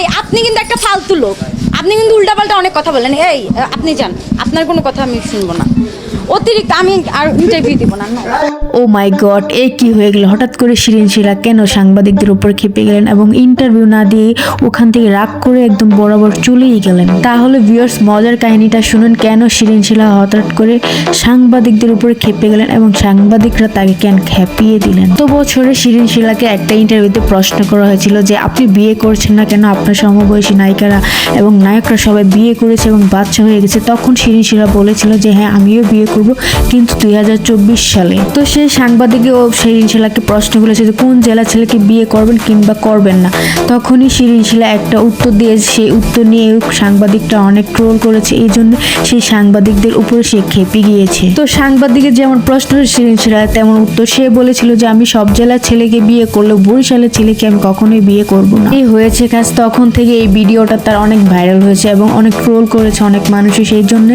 ভাই আপনি কিন্তু একটা ফালতু লোক। আপনি কিন্তু উল্টাপাল্টা অনেক কথা বলেন। এই আপনি যান। আপনার কোনো কথা আমি শুনব না। অতিরিক্ত আমি আর ইন্টারভিউ দিব না ও মাই গড এ কি হয়ে গেল? হঠাৎ করে শিরিন শিলা কেন সাংবাদিকদের উপর খেপে গেলেন এবং ইন্টারভিউ না দিয়ে ওখান থেকে রাগ করে একদম বরাবর চলেই গেলেন? তাহলে ভিউয়ার্স মজার কাহিনীটা শুনুন, কেন শিরিন শিলা হঠাৎ করে সাংবাদিকদের উপর খেপে গেলেন এবং সাংবাদিকরা তাকে কেন খেপিয়ে দিলেন? তো বছরে শিরিন শিলাকে একটা ইন্টারভিউতে প্রশ্ন করা হয়েছিল যে, আপনি বিয়ে করছেন না কেন? আপনার সমবয়সী নায়িকারা এবং নায়করা সবাই বিয়ে করেছে এবং বাচ্চা হয়ে গেছে। তখন শিরিন শিলা বলেছিল যে হ্যাঁ আমিও বিয়ে করব, কিন্তু দুই হাজার চব্বিশ সালে। তো সেই সাংবাদিকে ও শিরিন শিলাকে প্রশ্ন করেছে যে, কোন জেলা ছেলেকে বিয়ে করবেন কিংবা করবেন না? তখনই শিরিন শিলা একটা উত্তর দিয়ে সেই উত্তর নিয়ে সাংবাদিকটা অনেক ট্রোল করেছে। এই জন্য সেই সাংবাদিকদের উপরে সে খেপে গিয়েছে। তো সাংবাদিকের যেমন প্রশ্ন শিরিন শিলা তেমন উত্তর। সে বলেছিল যে, আমি সব জেলার ছেলেকে বিয়ে করলেও বরিশালের ছেলেকে আমি কখনোই বিয়ে করব না। এই হয়েছে কাজ। তখন থেকে এই ভিডিওটা তার অনেক ভাইরাল হয়েছে এবং অনেক ট্রোল করেছে অনেক মানুষই। সেই জন্য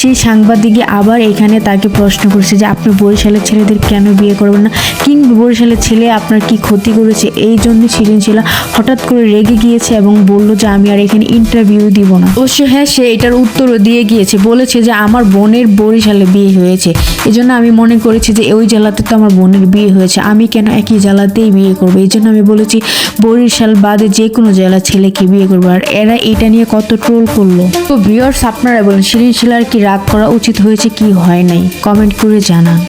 সেই সাংবাদিকে আবার এখানে তাকে প্রশ্ন করেছে যে, আপনি বরিশালের ছেলেদের কেন বিয়ে করবেন না? কিংবা বরিশালের ছেলে আপনার কি ক্ষতি করেছে? এই জন্য শিলা হঠাৎ করে রেগে গিয়েছে এবং বলল যে, আমি আর এখানে ইন্টারভিউ দিব না। অবশ্য হ্যাঁ সে এটার উত্তরও দিয়ে গিয়েছে। বলেছে যে, আমার বোনের বরিশালে বিয়ে হয়েছে। এই জন্য আমি মনে করেছি যে, ওই জেলাতে তো আমার বোনের বিয়ে হয়েছে। আমি কেন একই জেলাতেই বিয়ে করব? এই জন্য আমি বলেছি, বরিশাল বাদে যে কোনো জেলা ছেলেকে বিয়ে করব। আর এরা এটা নিয়ে কত ট্রোল করল। তো ভিউয়ার্স আপনারা বলেন, শিরিন শিলার কি রাগ করা উচিত হয়েছে, কি হয় নাই কমেন্ট করে জানান।